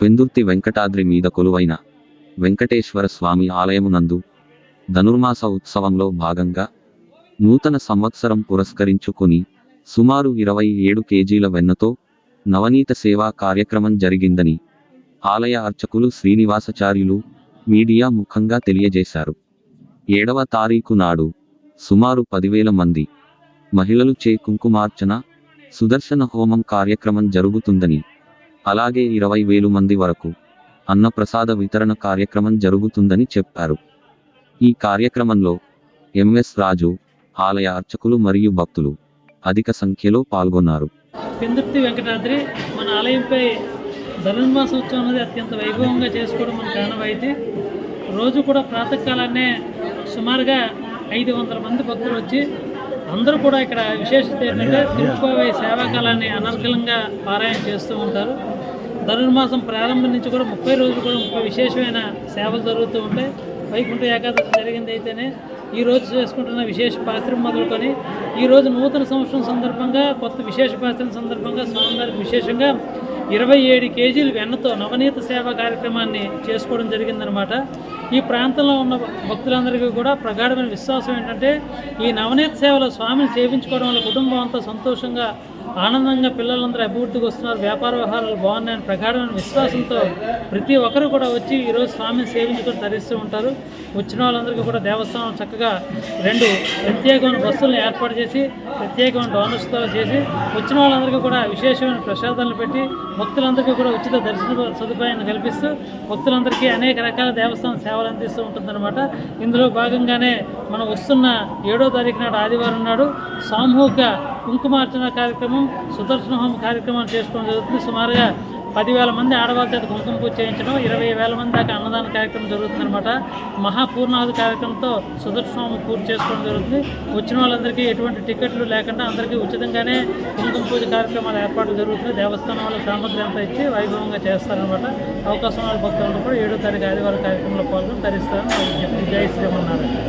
పెందుర్తి వెంకటాద్రి మీద కొలువైన వెంకటేశ్వర స్వామి ఆలయమునందు ధనుర్మాస ఉత్సవంలో భాగంగా నూతన సంవత్సరం పురస్కరించుకొని సుమారు ఇరవై ఏడు కేజీల వెన్నతో నవనీత సేవా కార్యక్రమం జరిగిందని ఆలయ అర్చకులు శ్రీనివాసచార్యులు మీడియా ముఖంగా తెలియజేశారు. ఏడవ తారీఖు నాడు సుమారు పదివేల మంది మహిళలు చే కుంకుమార్చన సుదర్శన హోమం కార్యక్రమం జరుగుతుందని అలాగే ఇరవై వేలు మంది వరకు అన్నప్రసాద వితరణ కార్యక్రమం జరుగుతుందని చెప్పారు. ఈ కార్యక్రమంలో ఎంఎస్ రాజు ఆలయ అర్చకులు మరియు భక్తులు అధిక సంఖ్యలో పాల్గొన్నారు. పెందుర్తి వెంకటాద్రి మన ఆలయంపై ధనుర్మాస ఉత్సవం అనేది అత్యంత వైభవంగా చేసుకోవడం మన కారణమైతే రోజు కూడా ప్రాతకాలాన్నే సుమారుగా ఐదు వందల మంది భక్తులు వచ్చి అందరూ కూడా ఇక్కడ విశేషత ఏంటంటే తిరుపతి సేవాకాలాన్ని అనర్గళంగా పారాయణ చేస్తూ ఉంటారు. ధనుర్మాసం ప్రారంభం నుంచి కూడా ముప్పై రోజులు కూడా ముప్పై విశేషమైన సేవలు జరుగుతూ ఉంటాయి. వైకుంఠ ఏకాదశి జరిగింది అయితేనే ఈ రోజు చేసుకుంటున్న విశేష పాత్ర మొదలుకొని ఈరోజు నూతన సంవత్సరం సందర్భంగా కొత్త విశేష పాత్ర సందర్భంగా స్వామివారికి విశేషంగా ఇరవై ఏడు కేజీలు వెన్నతో నవనీత సేవ కార్యక్రమాన్ని చేసుకోవడం జరిగిందనమాట ఈ ప్రాంతంలో ఉన్న భక్తులందరికీ కూడా ప్రగాఢమైన విశ్వాసం ఏంటంటే ఈ నవనీత సేవలో స్వామిని సేవించుకోవడం వల్ల కుటుంబం అంతా సంతోషంగా ఆనందంగా పిల్లలందరూ అభివృద్ధికి వస్తున్నారు. వ్యాపార వ్యవహారాలు బాగున్నాయని ప్రగాఢమైన విశ్వాసంతో ప్రతి ఒక్కరు కూడా వచ్చి ఈరోజు స్వామిని సేవించుకొని తరిస్తూ ఉంటారు. వచ్చిన వాళ్ళందరికీ కూడా దేవస్థానం చక్కగా రెండు ప్రత్యేకమైన బస్సులను ఏర్పాటు చేసి ప్రత్యేకమైన డోనర్స్తో చేసి వచ్చిన వాళ్ళందరికీ కూడా విశేషమైన ప్రసాదాలను పెట్టి భక్తులందరికీ కూడా ఉచిత దర్శన సదుపాయాన్ని కల్పిస్తూ భక్తులందరికీ అనేక రకాల దేవస్థానం సేవ అందిస్తూ ఉంటుందన్నమాట. ఇందులో భాగంగానే మనం వస్తున్న ఏడో తారీఖు నాడు ఆదివారం నాడు సామూహిక కుంకుమార్చన కార్యక్రమం సుదర్శన హోమ కార్యక్రమం చేసుకోవడం జరుగుతుంది. సుమారుగా పదివేల మంది ఆడవాళ్ళ చేత కుంకుమ పూజ చేయించడం ఇరవై వేల మంది దాకా అన్నదాన కార్యక్రమం జరుగుతుందన్నమాట. మహాపూర్ణాహుతి కార్యక్రమంతో సుదర్శనం పూర్తి చేసుకోవడం జరుగుతుంది. వచ్చిన వాళ్ళందరికీ ఎటువంటి టికెట్లు లేకుండా అందరికీ ఉచితంగానే కుంకుమ పూజ కార్యక్రమాలు ఏర్పాటు జరుగుతుంది దేవస్థానం వాళ్ళ సామగ్రి అంతా ఇచ్చి వైభవంగా చేస్తారనమాట అవకాశం వాళ్ళ భక్తులు కూడా ఏడో తారీఖు ఆదివారం కార్యక్రమంలో పాల్గొని ధరిస్తారని జై శ్రీమన్నారు